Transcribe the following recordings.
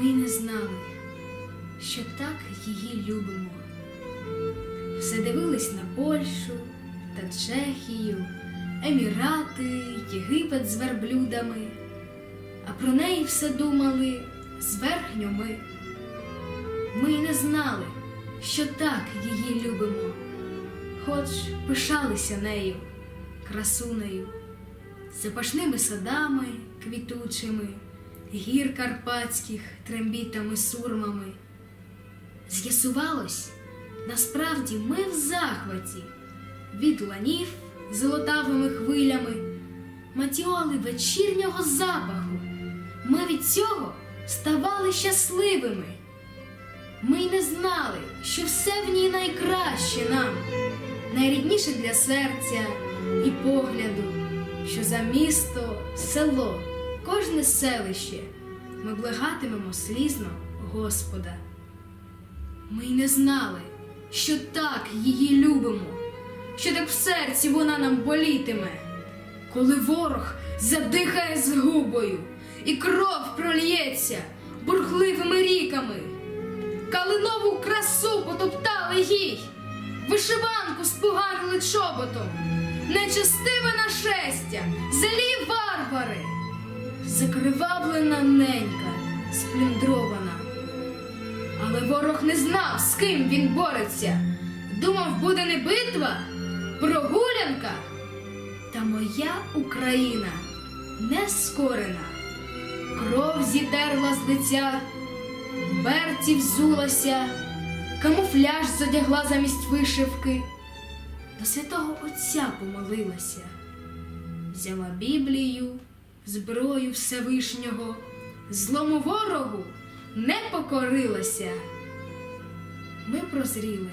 Ми й не знали, що так її любимо. Все дивились на Польщу та Чехію, Емірати, Єгипет з верблюдами, а про неї все думали зверхньо ми. Ми й не знали, що так її любимо, хоч пишалися нею, красунею, запашними садами квітучими, гір карпатських трембітами сурмами. З'ясувалось, насправді ми в захваті від ланів золотавими хвилями, матіоли вечірнього запаху. Ми від цього ставали щасливими. Ми й не знали, що все в ній найкраще нам, найрідніше для серця і погляду, що за місто, село, кожне селище ми благатимемо слізно Господа. Ми й не знали, що так її любимо, що так в серці вона нам болітиме, коли ворог задихає згубою і кров прольється бурхливими ріками. Калинову красу потоптали їй, вишиванку спугарили чоботом, нечестиве нашестя, злі варвари, закривавлена ненька, сплюндрована. Але ворог не знав, з ким він бореться. Думав, буде не битва, прогулянка. Та моя Україна не скорена. Кров зітерла з лиця, берці взулася, камуфляж задягла замість вишивки. До святого Отця помолилася, взяла Біблію, зброю Всевишнього, злому ворогу не покорилася. Ми прозріли,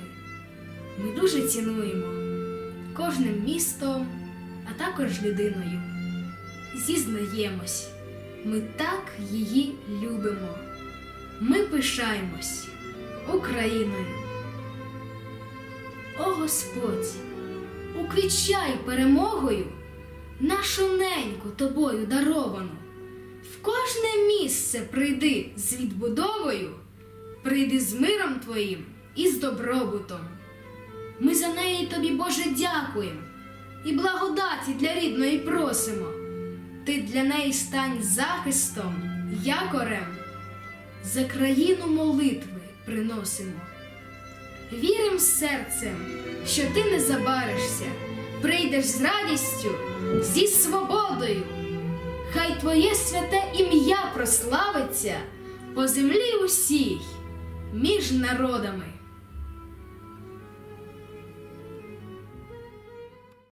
ми дуже цінуємо кожним містом, а також людиною. Зізнаємось, ми так її любимо. Ми пишаємось Україною. О Господь, уквічай перемогою нашу неньку тобою даровану. В кожне місце прийди з відбудовою, прийди з миром твоїм і з добробутом. Ми за неї тобі, Боже, дякуємо і благодаті для рідної просимо. Ти для неї стань захистом, якорем, за країну молитви приносимо. Вірим серцем, що ти не забаришся, прийдеш з радістю, зі свободою. Хай твоє святе ім'я прославиться по землі усій, між народами.